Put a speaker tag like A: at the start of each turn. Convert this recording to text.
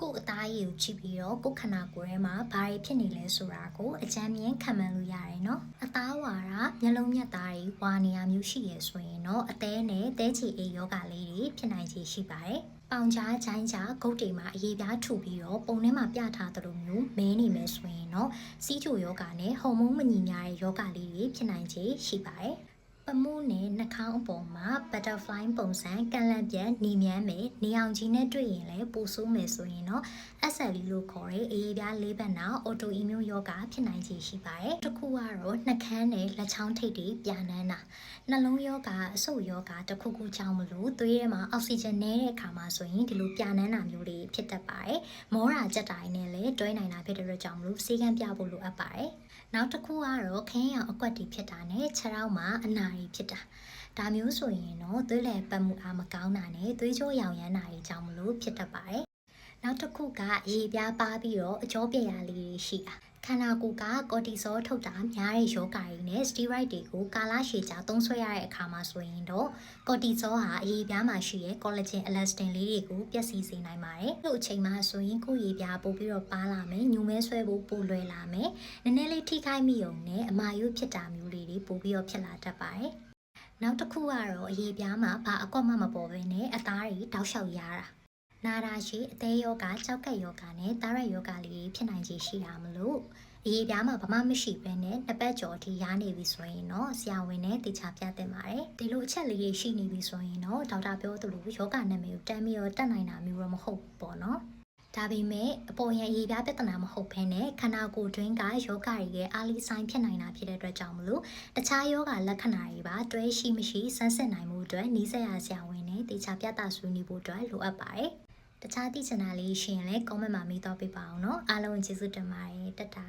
A: ကိုယ့်အသားရည်ကိုကြည့်ပြီးတော့ကိုယ့်ခန္ဓာကိုယ်ထဲမှာဘာတွေဖြစ်နေလဲဆိုတာကိုအကြမ်းမြင်ခံမှန်းလို့ရတယ်နော်အသားဝါတာမျက်လုံးမျက်သားတွေဝါနေရမျိုးရှိရဆိုရင်တော့အသေးနဲ့တဲချီအိမ်ယောဂလေးတွေဖြစ်နိုင်ခြေရှိပါတယ်ပေါင်ကြားချိုင်းကြားဂုတ်တွေမှာအရေးပြားထူပြီးတော့ပုံထဲမှာပြထားသလိုမျိုးမဲနေမယ်ဆိုရင်တော့စီးချိုယောဂနဲ့ဟော်မုန်းမညီမျှတဲ့ယောဂလေးတွေဖြစ်နိုင်ခြေရှိပါတယ် ပမှုနဲ့နှာခေါင်းအပေါ်မှာ butterfly ပုံစံကန်လန့်ပြက်ညီမြန်းမယ်နေအောင်ကြီးနဲ့တွေ့ရင်လည်းပိုဆိုးမယ်ဆိုရင်တော့ SLE လို့ခေါ်တဲ့အရေးပြားလေးပတ်နာ autoimmune ယောဂဖြစ်နိုင်ခြေရှိပါတယ်။တစ်ခုကတော့နှာခမ်းနဲ့လက်ချောင်းထိပ်တွေပြာနန်းတာနှလုံးယောဂအဆုတ်ယောဂတစ်ခုခုကြောင့်မလို့သွေးထဲမှာအောက်ဆီဂျင်နည်းတဲ့အခါမှာဆိုရင်ဒီလိုပြာနန်းတာမျိုးတွေဖြစ်တတ်ပါတယ်။မောရာကြက်တိုင်းနဲ့လည်း တွဲနိုင်တာဖြစ်တဲ့အတွက်ကြောင့်မလို့စေကန်းပြဖို့လိုအပ်ပါတယ်။နောက်တစ်ခုကတော့ခင်းရောင်အကွက်တွေဖြစ်တာနဲ့ခြေထောက်မှာအနာတွေဖြစ်တာဒါမျိုးဆိုရင်တော့သွေးလည်ပတ်မှုအားမကောင်းတာနဲ့သွေးကြောရောင်ရမ်းတာတွေကြောင့်မလို့ဖြစ်တတ်ပါတယ်။နောက်တစ်ခုကအရေပြားပါပြီးတော့အကြောပြရာလေးတွေရှိတာ ခန္ဓာကိုယ်ကကော်တီဇောထုတ်တာများတဲ့ယောဂါတွေနဲ့စတီရိုက်တွေကိုကာလရှည်ကြာသုံးဆွဲရတဲ့အခါမှာဆိုရင်တော့ကော်တီဇောဟာအရေပြားမှာရှိတဲ့ကောလာဂျင်အလက်စတင်လေးတွေကိုပျက်စီးစေနိုင်ပါတယ်။လို့အချိန်မှဆိုရင်ကိုယ်ရေပြားပို့ပြီးတော့ပါလာမယ်၊ညူမဲဆွဲဖို့ပိုလွယ်လာမယ်။နည်းနည်းလေးထိခိုက်မိုံနဲ့အမာယုဖြစ်တာမျိုးလေးတွေပို့ပြီးတော့ဖြစ်လာတတ်ပါတယ်။နောက်တစ်ခုကတော့အရေပြားမှာဘာအကွက်မှမပေါ်ဘဲနဲ့အသားတွေတောက်လျှောက်ရတာ နာတာရှိအသေးယောဂကြောက်ကက်ယောဂနဲ့တာရက်ယောဂလေးတွေဖြစ်နိုင်ခြေရှိတာမလို့အရေးပြားမှာဘာမှမရှိဘဲနဲ့နှစ်ပတ်ကျော်အထိရားနေပြီဆိုရင်တော့ဆရာဝန်နဲ့တေချာပြသင့်ပါတယ်ဒီလိုအချက်လေးတွေရှိနေပြီဆိုရင်တော့ဒေါက်တာပြောသလိုယောဂနာမည်ကိုတမ်းပြီးတော့တက်နိုင်တာမျိုးတော့မဟုတ်ဘူးပေါ့နော်ဒါပေမဲ့အပေါ်ရန်အရေးပြားပြဿနာမဟုတ်ဘဲနဲ့ခန္ဓာကိုယ်တွင်းကယောဂတွေရဲ့အာလီဆိုင်ဖြစ်နိုင်တာဖြစ်တဲ့အတွက်ကြောင့်မလို့တခြားယောဂလက္ခဏာတွေပါတွဲရှိမရှိဆန်းစစ်နိုင်မှုအတွက်နီးစပ်ရာဆရာဝန်နဲ့တေချာပြသဆွေးနွေးဖို့အတွက်လိုအပ်ပါတယ် တခြားသိချင်တာလေးရှိရင်လည်း comment မှာမေးတော့ပေးပါအောင်နော်အားလုံးကျေးဇူးတင်ပါတယ်တတ်တာ